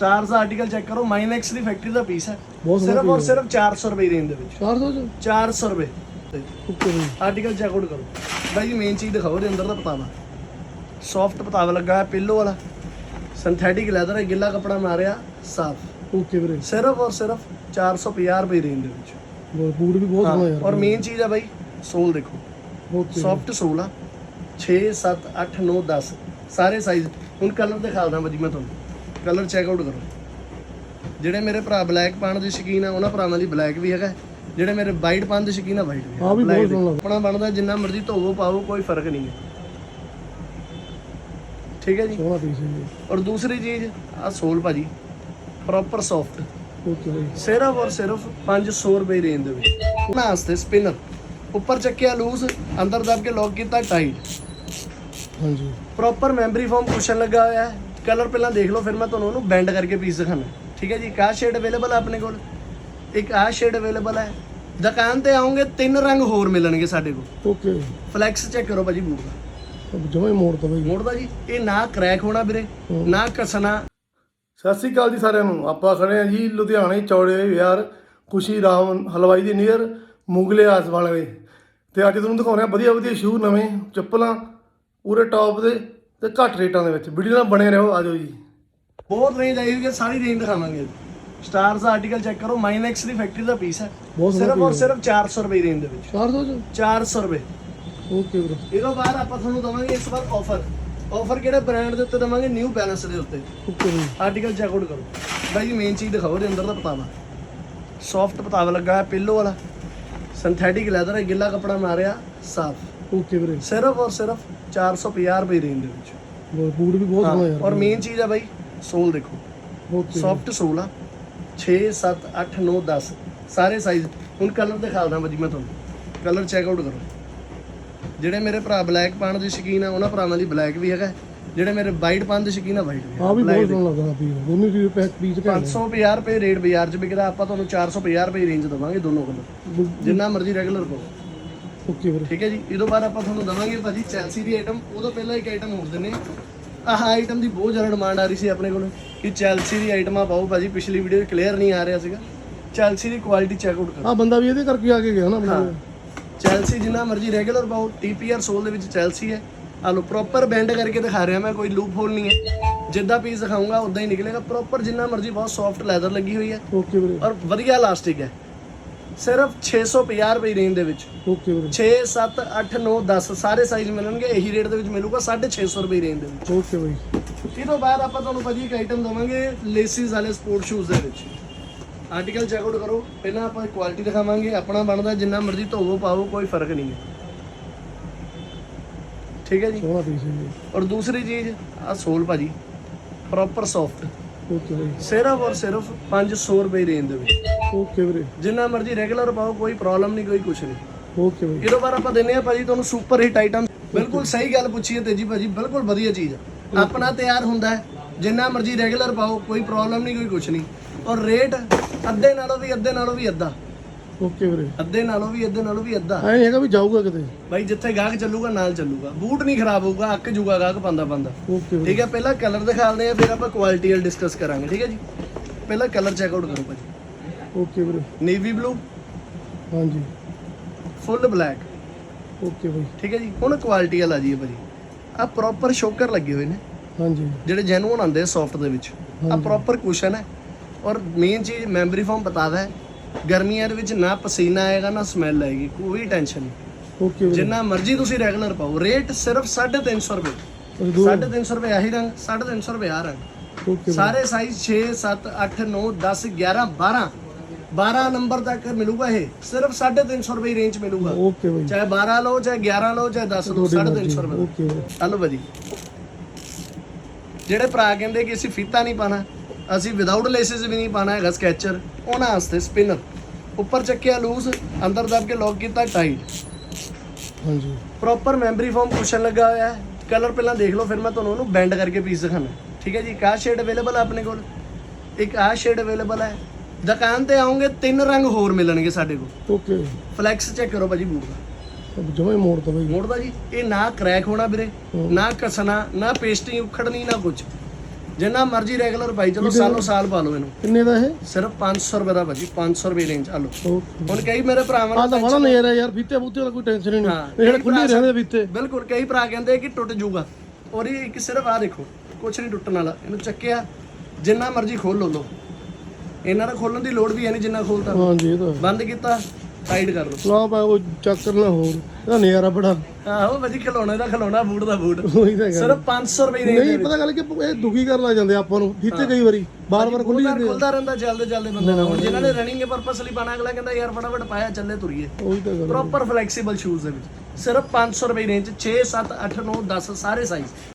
Stars ਦਾ article check ਕਰੋ ਮਾਈਨੈਕਸ ਦੀ ਫੈਕਟਰੀ ਦਾ ਪੀਸ ਹੈ। ਬਹੁਤ ਸੋਹਣਾ ਸਿਰਫ ਔਰ ਸਿਰਫ 400 ਰੁਪਏ ਦੀ ਰੇਂਜ ਦੇ ਵਿੱਚ। 400 ਚ? 400 ਰੁਪਏ। ਓਕੇ ਆਰਟੀਕਲ ਚੈੱਕ ਆਊਟ ਕਰੋ। ਬਾਈ ਜੀ ਮੇਨ ਚੀਜ਼ ਦਿਖਾਓ ਦੇ ਅੰਦਰ ਦਾ ਪਤਾਵਾ। ਸੌਫਟ ਪਤਾਵਾ ਲੱਗਾ ਹੈ ਪਿੱਲੋ ਵਾਲਾ। ਸਿੰਥੈਟਿਕ ਲੈਦਰ ਹੈ ਗਿੱਲਾ ਕੱਪੜਾ ਮਾਰਿਆ ਸਾਫ਼। ਓਕੇ ਵੀਰੇ। ਸਿਰਫ ਔਰ ਸਿਰਫ 450 ਰੁਪਏ ਰੇਂਜ ਦੇ ਵਿੱਚ। ਬਹੁਤ ਬੂਟ ਵੀ ਬਹੁਤ ਸੋਹਣਾ ਯਾਰ। ਔਰ ਮੇਨ ਚੀਜ਼ ਹੈ ਬਾਈ ਸੋਲ ਦੇਖੋ। ਓਕੇ ਸੌਫਟ ਸੋਲ ਆ। 6 7 8 9 10 ਸਾਰੇ ਸਾਈਜ਼ ਹੁਣ ਕਲਰ ਦਿਖਾਉਂਦਾ ਬਾਜੀ ਮੈਂ ਤੁਹਾਨੂੰ। ਕਲਰ ਚੈੱਕ ਆਊਟ ਕਰੋ। ਜਿਹੜੇ ਮੇਰੇ ਭਰਾ ਬਲੈਕ ਪਾਣ ਦੇ ਸ਼ੌਕੀਨ ਆ ਉਹਨਾਂ ਭਰਾਵਾਂ ਲਈ ਬਲੈਕ ਵੀ ਹੈਗਾ। ਜਿਹੜੇ ਮੇਰੇ ਵਾਈਟ ਪਾਣ ਦੇ ਸ਼ੌਕੀਨ ਆ ਵਾਈਟ ਵੀ ਆਹ ਵੀ black ਬਹੁਤ ਦੇ। ਸੋਹਣਾ ਲੱਗਦਾ। ਆਪਣਾ ਬਣਦਾ ਜਿੰਨਾ ਮਰਜ਼ੀ ਧੋਵੋ ਪਾਵੋ ਕੋਈ ਫ਼ਰਕ ਨਹੀਂ ਹੈ। ਠੀਕ ਹੈ ਜੀ? ਸੋਹਣਾ ਪੀਸ ਹੈ ਔਰ ਦੂਸਰੀ ਚੀਜ਼ ਆ ਸੋਲ ਭਾਜੀ ਪ੍ਰੋਪਰ ਸੌਫਟ ਓਕੇ ਸਿਰਫ ਔਰ ਸਿਰਫ 500 ਰੁਪਏ ਰੇਂਜ ਦੇ ਵਿੱਚ। ਉਹਨਾਂ ਵਾਸਤੇ ਸਪਿਨਰ ਉੱਪਰ ਚੱਕਿਆ ਲੂਜ਼ ਅੰਦਰ ਦਬ ਕੇ ਲੌਕ ਕੀਤਾ ਟਾਈਟ ਹਾਂਜੀ। ਪ੍ਰੋਪਰ ਮੈਮਰੀ ਫਾਰਮ ਕੁਸ਼ਨ ਲੱਗਾ ਹੋਇਆ ਹੈ। ਕਲਰ ਪਹਿਲਾਂ ਦੇਖ ਲਓ ਫਿਰ ਮੈਂ ਤੁਹਾਨੂੰ ਉਹਨੂੰ ਬੈਂਡ ਕਰਕੇ ਪੀਸ ਦਿਖਾਣਾ ਠੀਕ ਹੈ ਜੀ? ਆਹ ਸ਼ੇਡ ਅਵੇਲੇਬਲ ਹੈ ਆਪਣੇ ਕੋਲ। ਇੱਕ ਆਹ ਸ਼ੇਡ ਅਵੇਲੇਬਲ ਹੈ ਦੁਕਾਨ ਤੇ ਆਉਂਗੇ ਤਿੰਨ ਰੰਗ ਹੋਰ ਮਿਲਣਗੇ ਸਾਡੇ ਕੋਲ। ਓਕੇ ਫਲੈਕਸ ਚੈੱਕ ਕਰੋ ਭਾਜੀ ਬੂਟ ਦਾ। ਜਮਾ ਹੀ ਮੋੜ ਤਾ ਬਈ ਮੋੜਦਾ ਜੀ। ਇਹ ਨਾ ਕ੍ਰੈਕ ਹੋਣਾ ਵੀਰੇ ਨਾ ਕਸਣਾ ਸਤਿ ਸ੍ਰੀ ਅਕਾਲ ਜੀ ਸਾਰਿਆਂ ਨੂੰ। ਆਪਾਂ ਖੜੇ ਆ ਜੀ ਲੁਧਿਆਣੇ ਚੌੜੇ ਯਾਰ ਖੁਸ਼ੀ ਰਾਮ ਹਲਵਾਈ ਦੇ ਨੀਅਰ ਮੁਗਲੇ ਆਸ ਵਾਲੇ। ਤੇ ਅੱਜ ਤੁਹਾਨੂੰ ਦਿਖਾਉਣੇ ਆ ਵਧੀਆ ਵਧੀਆ ਸ਼ੂ ਨਵੇਂ ਚੱਪਲਾਂ ਪੂਰੇ ਟੌਪ ਦੇ। ਤੇ ਘੱਟ ਰੇਟਾਂ ਦੇ ਵਿੱਚ। ਵੀਡੀਓ ਨਾਲ ਬਣੇ ਰਹੋ ਆਜੋ ਜੀ। ਬਹੁਤ ਰੇਂਜ ਆਈ ਹੋਈ ਹੈ ਸਾਰੀ ਰੇਂਜ ਦਿਖਾਵਾਂਗੇ। ਸਟਾਰਸ ਦਾ ਆਰਟੀਕਲ ਚੈੱਕ ਕਰੋ ਮਾਈਨੈਕਸ ਦੀ ਫੈਕਟਰੀ ਦਾ ਪੀਸ ਹੈ। ਬਹੁਤ ਸੋਹਣਾ ਸਿਰਫ ਔਰ piece ਸਿਰਫ 400 ਰੁਪਏ ਰੇਂਜ ਦੇ ਵਿੱਚ। 400 ਚ? 400 ਰੁਪਏ। ਓਕੇ ਵੀਰੇ ਇਹਦੋਂ ਬਾਅਦ ਆਪਾਂ ਤੁਹਾਨੂੰ ਦਵਾਂਗੇ ਇਸ ਵਾਰ ਆਫਰ ਆਫਰ ਕਿਹੜੇ ਬ੍ਰਾਂਡ ਦੇ ਉੱਤੇ ਦਵਾਂਗੇ? ਨਿਊ ਬੈਲੈਂਸ ਦੇ ਉੱਤੇ। ਓਕੇ ਬਈ ਆਰਟੀਕਲ ਚੈੱਕ ਆਊਟ ਕਰੋ। ਬਾਈ ਜੀ ਮੇਨ ਚੀਜ਼ ਦਿਖਾਓ ਦੇ ਅੰਦਰ ਦਾ ਪਤਾਵਾ। ਸੌਫਟ ਪਤਾਵਾ ਲੱਗਾ ਹੈ ਪਿੱਲੋ ਵਾਲਾ। ਸਿੰਥੈਟਿਕ ਲੈਦਰ ਹੈ ਗਿੱਲਾ ਕੱਪੜਾ ਮਾਰਿਆ ਸਾਫ਼। ਓਕੇ ਵੀਰੇ। ਸਿਰਫ ਔਰ ਸਿਰਫ 450 ਰੁਪਏ ਰੇਂਜ ਦੇ ਵਿੱਚ। ਬੂਟ ਵੀ ਬਹੁਤ ਸੋਹਣਾ ਯਾਰ ਔਰ ਮੇਨ ਚੀਜ਼ ਹੈ ਬਾਈ ਸੋਲ ਦੇਖੋ। ਓਕੇ ਸੌਫਟ ਸੋਲ ਆ। 6 7 8 9 10 ਸਾਰੇ ਸਾਈਜ਼ ਹੁਣ ਕਲਰ ਦਿਖਾਉਂਦਾ ਬਾਜੀ ਮੈਂ ਤੁਹਾਨੂੰ। ਕਲਰ ਚੈੱਕ ਆਊਟ ਕਰੋ। ਜਿਹੜੇ ਮੇਰੇ ਭਰਾ ਬਲੈਕ ਪਾਣ ਦੇ ਸ਼ੌਕੀਨ ਆ ਉਹਨਾਂ ਭਰਾਵਾਂ ਲਈ ਬਲੈਕ ਵੀ ਹੈਗਾ। ਜਿਹੜੇ ਮੇਰੇ ਵਾਈਟ ਪਾਣ ਦੇ ਸ਼ੌਕੀਨ ਆ ਵਾਈਟ ਵੀ ਆ ਵੀ ਬਹੁਤ। ਸੋਹਣਾ ਲੱਗਦਾ ਪੀਸ ਦੋਨੋਂ ਵੀ ਪੈਕ ਪੀਸ ਘੈਂਟ 550 ਰੁਪਏ ਰੇਟ ਬਾਜ਼ਾਰ 'ਚ ਵਿਕਦਾ। ਆਪਾਂ ਤੁਹਾਨੂੰ 450 ਰੁਪਏ ਰੇਂਜ ਦਵਾਂਗੇ ਦੋਨੋਂ ਕਲਰ ਜਿੰਨਾ ਮਰਜ਼ੀ ਰੈਗੂਲਰ ਪਾਓ। ਓਕੇ ਵੀਰੇ। ਠੀਕ ਹੈ ਜੀ ਇਹਦੋਂ ਬਾਅਦ ਆਪਾਂ ਤੁਹਾਨੂੰ ਦਵਾਂਗੇ ਭਾਜੀ ਚੈਲਸੀ ਦੀ ਆਈਟਮ ਉਦੋਂ ਪਹਿਲਾਂ ਇੱਕ ਆਈਟਮ ਹੋਰ ਦਿੰਨੇ ਆਹ ਆਈਟਮ ਦੀ ਬਹੁਤ ਜ਼ਿਆਦਾ ਡਿਮਾਂਡ ਆ ਰਹੀ ਸੀ ਆਪਣੇ ਕੋਲ ਕਿ ਚੈਲਸੀ ਦੀ ਆਈਟਮਾਂ ਪਾਓ ਭਾਜੀ। ਪਿਛਲੀ ਵੀਡੀਓ ਕਲੀਅਰ ਨਹੀਂ ਆ ਰਿਹਾ ਸੀਗਾ। ਚੈਲਸੀ ਦੀ ਕੁਆਲਿਟੀ ਚੈੱਕ ਆਊਟ ਕਰੋ। ਆ ਬੰਦਾ ਵੀ ਇਹਦੇ ਕਰਕੇ ਆ ਕੇ ਗਿਆ ਨਾ ਆਪਣੇ ਚੈਲਸੀ ਜਿੰਨਾ ਮਰਜ਼ੀ ਰੈਗੂਲਰ ਪਾਓ ਟੀਪੀਆਰ ਸੋਲ ਦੇ ਵਿੱਚ ਚੈਲਸੀ ਹੈ। ਆ ਲੋ ਪ੍ਰੋਪਰ ਬੈਂਡ ਕਰਕੇ ਦਿਖਾ ਰਿਹਾ ਮੈਂ ਕੋਈ ਲੂਪ ਹੋਲ ਨਹੀਂ ਹੈ। ਜਿੱਦਾਂ ਪੀਸ ਦਿਖਾਊਂਗਾ ਉਦਾਂ ਹੀ ਨਿਕਲੇਗਾ। ਪ੍ਰੋਪਰ ਜਿੰਨਾ ਮਰਜ਼ੀ ਬਹੁਤ ਸੌਫਟ ਲੈਦਰ ਲੱਗੀ ਹੋਈ ਹੈ। ਓਕੇ ਵੀਰੇ। ਔਰ ਵਧੀਆ ਇਲਾਸਟਿਕ ਹੈ। ਸਿਰਫ 650 ਰੁਪਏ ਰੇਂਜ ਦੇ ਵਿੱਚ। ਓਕੇ ਵੀਰੇ 6 7 8 9 10 ਸਾਰੇ ਸਾਈਜ਼ ਮਿਲਣਗੇ ਇਹੀ ਰੇਟ ਦੇ ਵਿੱਚ ਮਿਲੂਗਾ 650 ਰੁਪਏ ਰੇਂਜ ਦੇ ਵਿੱਚ। ਓਕੇ ਬਈ। ਇਹ ਤੋਂ ਬਾਅਦ ਆਪਾਂ ਤੁਹਾਨੂੰ ਭਾਜੀ ਇੱਕ ਆਈਟਮ ਦਵਾਂਗੇ ਲੇਸਿਸ ਵਾਲੇ ਸਪੋਰਟ ਸ਼ੂਜ਼ ਦੇ ਵਿੱਚ। ਆਰਟੀਕਲ ਚੈੱਕ ਆਊਟ ਕਰੋ ਪਹਿਲਾਂ ਆਪਾਂ ਕੁਆਲਿਟੀ ਦਿਖਾਵਾਂਗੇ ਆਪਣਾ ਬਣਦਾ ਜਿੰਨਾ ਮਰਜ਼ੀ ਧੋਵੋ ਪਾਵੋ ਕੋਈ ਫ਼ਰਕ ਨਹੀਂ ਹੈ। ਠੀਕ ਹੈ ਜੀ? ਸੋਹਣਾ ਪੀਸ ਹੈ ਔਰ ਦੂਸਰੀ ਚੀਜ਼ ਆ ਸੋਲ ਭਾਜੀ ਪ੍ਰੋਪਰ ਸੌਫਟ ਓਕੇ ਬਈ ਸਿਰਫ ਔਰ ਸਿਰਫ 500 ਰੁਪਏ ਰੇਂਜ ਦੇ ਵਿੱਚ। ਓਕੇ ਵੀਰੇ। ਜਿੰਨਾ ਮਰਜ਼ੀ ਰੈਗੂਲਰ ਪਾਓ ਕੋਈ ਪ੍ਰੋਬਲਮ ਨਹੀਂ ਕੋਈ ਕੁਛ ਨਹੀਂ। ਓਕੇ ਬਈ ਇਹਦੋਂ ਬਾਅਦ ਆਪਾਂ ਦਿੰਨੇ ਆ ਭਾਜੀ ਤੁਹਾਨੂੰ ਸੁਪਰ ਹਿੱਟ ਆਈਟਮ ਬਿਲਕੁਲ ਸਹੀ ਗੱਲ ਪੁੱਛੀ ਹੈ ਤੇਜੀ ਭਾਜੀ ਬਿਲਕੁਲ ਵਧੀਆ ਚੀਜ਼ ਆ। ਆਪਣਾ ਤਿਆਰ ਹੁੰਦਾ ਹੈ। ਜਿੰਨਾ ਮਰਜ਼ੀ ਰੈਗੂਲਰ ਪਾਓ ਕੋਈ ਪ੍ਰੋਬਲਮ ਨਹੀਂ ਕੋਈ ਕੁਛ ਨਹੀਂ। ਔਰ ਰੇਟ ਅੱਧੇ ਨਾਲੋਂ ਵੀ ਅੱਧੇ ਨਾਲੋਂ ਵੀ ਅੱਧਾ। ਓਕੇ ਵੀਰੇ। ਅੱਧੇ ਨਾਲੋਂ ਵੀ ਅੱਧੇ ਨਾਲੋਂ ਵੀ ਅੱਧਾ। ਐ ਹੈਗਾ ਵੀ ਜਾਊਗਾ ਕਿਤੇ। ਭਾਈ ਜਿੱਥੇ ਗਾਹਕ ਚੱਲੂਗਾ ਨਾਲ ਚੱਲੂਗਾ। ਬੂਟ ਨਹੀਂ ਖਰਾਬ ਹੋਊਗਾ ਅੱਕ ਜੂਗਾ ਗਾਹਕ ਪਾਉਂਦਾ ਪਾਉਂਦਾ। ਓਕੇ ਵੀਰੇ। ਠੀਕ ਹੈ ਪਹਿਲਾਂ ਕਲਰ ਦਿਖਾਉਂਦੇ ਆ ਫਿਰ ਆਪਾਂ ਕੁਆਲਿਟੀ ਵਾਲ ਡਿਸਕਸ ਕਰਾਂਗੇ ਠੀਕ ਹੈ ਜੀ? ਪਹਿਲਾਂ ਕਲਰ ਚੈੱਕ ਆਊਟ ਕਰੋ ਭਾਜੀ। ਓਕੇ ਵੀਰੇ। ਨੇਵੀ ਬਲੂ ਹਾਂਜੀ। ਫੁੱਲ ਬਲੈਕ ਓਕੇ ਬਈ। ਠੀਕ ਹੈ ਜੀ? ਹੁਣ ਕੁਆਲਿਟੀ ਵਾਲਾ ਜੀ ਭਾਜੀ। ਆ ਪ੍ਰੋਪਰ ਸ਼ੋਕਰ ਲੱਗੇ ਹੋਏ ਨੇ। ਹਾਂਜੀ। ਜਿਹੜੇ ਜੈਨੂਅਨ ਆਉਂਦੇ ਆ ਸੌਫਟ ਦੇ ਵਿੱਚ। ਆ ਹਾਂਜੀ। ਪ੍ਰੋਪਰ ਕੁਸ਼ਨ ਹੈ। ਔਰ ਮੇਨ ਚੀਜ਼ ਮੈਮਰੀ ਫਾਰਮ ਬਤਾਦਾ ਹੈ ਗਰਮੀਆਂ ਦੇ ਵਿੱਚ ਨਾ ਪਸੀਨਾ ਆਏਗਾ ਨਾ ਸਮੈਲ ਆਏਗੀ ਕੋਈ ਟੈਨਸ਼ਨ ਨਹੀਂ। ਓਕੇ ਵੀਰੇ ਜਿੰਨਾ ਮਰਜ਼ੀ ਤੁਸੀਂ ਰੈਗੂਲਰ ਪਾਓ ਰੇਟ ਸਿਰਫ 350 ਰੁਪਏ। ਦੋ 350 ਰੁਪਏ ਆਹੀ ਰੰਗ 350 ਰੁਪਏ ਆ ਰੰਗ। ਓਕੇ ਸਾਰੇ ਸਾਈਜ਼ 6 7 8 9 10 11 12 12 ਨੰਬਰ ਤੱਕ ਮਿਲੂਗਾ ਇਹ ਸਿਰਫ 350 ਰੁਪਏ ਰੇਂਜ ਮਿਲੂਗਾ। ਓਕੇ ਬਈ ਚਾਹੇ 12 ਲਓ ਚਾਹੇ 11 ਲਓ ਚਾਹੇ 10 ਲਓ 350 ਰੁਪਏ ਓਕੇ ਵੀਰੇ ਹਲੋ ਭਾਜੀ। ਜਿਹੜੇ ਭਰਾ ਕਹਿੰਦੇ ਕਿ ਅਸੀਂ ਫੀਤਾ ਨਹੀਂ ਪਾਣਾ ਅਸੀਂ ਵਿਦਆਊਟ ਲੇਸਿਸ ਵੀ ਨਹੀਂ ਪਾਣਾ ਹੈਗਾ ਸਕੈਚਰ ਉਹਨਾਂ ਵਾਸਤੇ ਸਪਿਨਰ ਉੱਪਰ ਚੱਕਿਆ ਲੂਜ਼ ਅੰਦਰ ਦਬ ਕੇ ਲੌਕ ਕੀਤਾ ਟਾਈਟ ਹਾਂਜੀ। ਪ੍ਰੋਪਰ ਮੈਮਰੀ ਫਾਰਮ ਕੁਸ਼ਨ ਲੱਗਾ ਹੋਇਆ ਹੈ। ਕਲਰ ਪਹਿਲਾਂ ਦੇਖ ਲਓ ਫਿਰ ਮੈਂ ਤੁਹਾਨੂੰ ਉਹਨੂੰ ਬੈਂਡ ਕਰਕੇ ਪੀਸ ਦਿਖਾਣਾ ਠੀਕ ਹੈ ਜੀ ਆਹ ਸ਼ੇਡ ਅਵੇਲੇਬਲ ਹੈ ਆਪਣੇ ਕੋਲ। ਇੱਕ ਆਹ ਸ਼ੇਡ ਅਵੇਲੇਬਲ ਹੈ। ਦੁਕਾਨ ਤੇ ਆਉਂਗੇ ਤਿੰਨ ਰੰਗ ਹੋਰ ਮਿਲਣਗੇ ਸਾਡੇ ਕੋਲ। ਓਕੇ ਫਲੈਕਸ ਚੈੱਕ ਕਰੋ ਭਾਜੀ ਬੂਟ ਦਾ। ਜਮਾ ਹੀ ਮੋੜ ਤਾ ਬਈ ਮੋੜਦਾ ਜੀ। ਇਹ ਨਾ ਕ੍ਰੈਕ ਹੋਣਾ ਵੀਰੇ। ਨਾ ਕਸਣਾ ਨਾ ਪੇਸਟਿੰਗ ਉਖੜਨੀ ਨਾ ਕੁਝ ਜਿੰਨਾ ਮਰਜ਼ੀ ਰੈਗੂਲਰ ਪਾਈ ਚਲੋ ਸਾਲੋ ਸਾਲ ਪਾ ਲਓ ਇਹਨੂੰ। ਕਿੰਨੇ ਦਾ ਇਹ? ਸਿਰਫ 500 ਰੁਪਏ ਦਾ ਭਾਜੀ 500 ਰੁਪਏ ਰੇਂਜ ਆ ਲਓ। ਹੁਣ ਕਈ ਮੇਰੇ ਭਰਾਵਾਂ ਆ ਨੂੰ ਤਾਂ ਬੜਾ ਨਜ਼ਾਰਾ ਯਾਰ ਫੀਤੇ ਬੂਤੇ ਦਾ ਕੋਈ ਟੈਨਸ਼ਨ ਹੀ ਨਹੀਂ। ਜਿਹੜੇ ਖੁੱਲੇ ਰਹਿੰਦੇ ਫੀਤੇ ਬਿਲਕੁਲ ਕਈ ਭਰਾ ਕਹਿੰਦੇ ਕਿ ਟੁੱਟ ਜਾਊਗਾ। ਔਰ ਇਹ ਇੱਕ ਸਿਰਫ ਆ ਦੇਖੋ ਕੁਛ ਨਹੀਂ ਟੁੱਟਣ ਵਾਲਾ। ਇਹਨੂੰ ਚੱਕਿਆ ਜਿੰਨਾ ਮਰਜ਼ੀ ਖੋਲ ਲਓ ਇਹਨਾਂ ਦਾ ਖੋਲਣ ਦੀ ਲੋੜ ਵੀ ਹੈ ਨਹੀਂ ਜਿੰਨਾ ਖੋਲਤਾ ਹਾਂਜੀ ਇਹ ਤਾਂ। ਬੰਦ ਕੀਤਾ। ਟਾਈਟ ਕਰ ਲਓ ਨਾ ਪਾ ਉਹ ਚੱਕਰ ਨਾ ਹੋਰ। ਇਹਦਾ ਨਜ਼ਾਰਾ ਬੜਾ। ਆਹੋ ਭਾਜੀ ਖਿਲੌਣੇ ਦਾ ਖਿਲੌਣਾ ਬੂਟ ਦਾ ਬੂਟ। ਉਹੀ ਤਾਂ ਗੱਲ। ਸਿਰਫ 500 ਰੁਪਏ ਦੀ ਨਹੀਂ ਪਤਾ ਗੱਲ ਕਿ ਇਹ ਦੁਖੀ ਕਰਨ ਲੱਗ ਜਾਂਦੇ ਆਪਾਂ ਨੂੰ। ਫੀਤੇ ਕਈ ਵਾਰੀ ਬਾਰ-ਬਾਰ ਖੁੱਲੀ ਖੁੱਲਦਾ ਖੁੱਲਦਾ ਰਹਿੰਦਾ ਚੱਲਦੇ ਚੱਲਦੇ ਬੰਦੇ ਨਾਲ ਹੁਣ ਜਿਨ੍ਹਾਂ ਨੇ ਰਨਿੰਗ ਪਰਪਸ ਲਈ ਪਾਣਾ ਅਗਲਾ ਕਹਿੰਦਾ ਯਾਰ ਫਟਾਫਟ ਪਾਇਆ ਚੱਲੇ ਤੁਰੀਏ। ਉਹੀ ਤਾਂ ਗੱਲ ਪ੍ਰੋਪਰ ਫਲੈਕਸੀਬਲ ਸ਼ੂਜ਼ ਦੇ ਵਿੱਚ। ਸਿਰਫ 500 ਰੁਪਏ ਰੇਂਜ 6 7 8 9 10 ਸਾਰੇ ਸਾਈਜ਼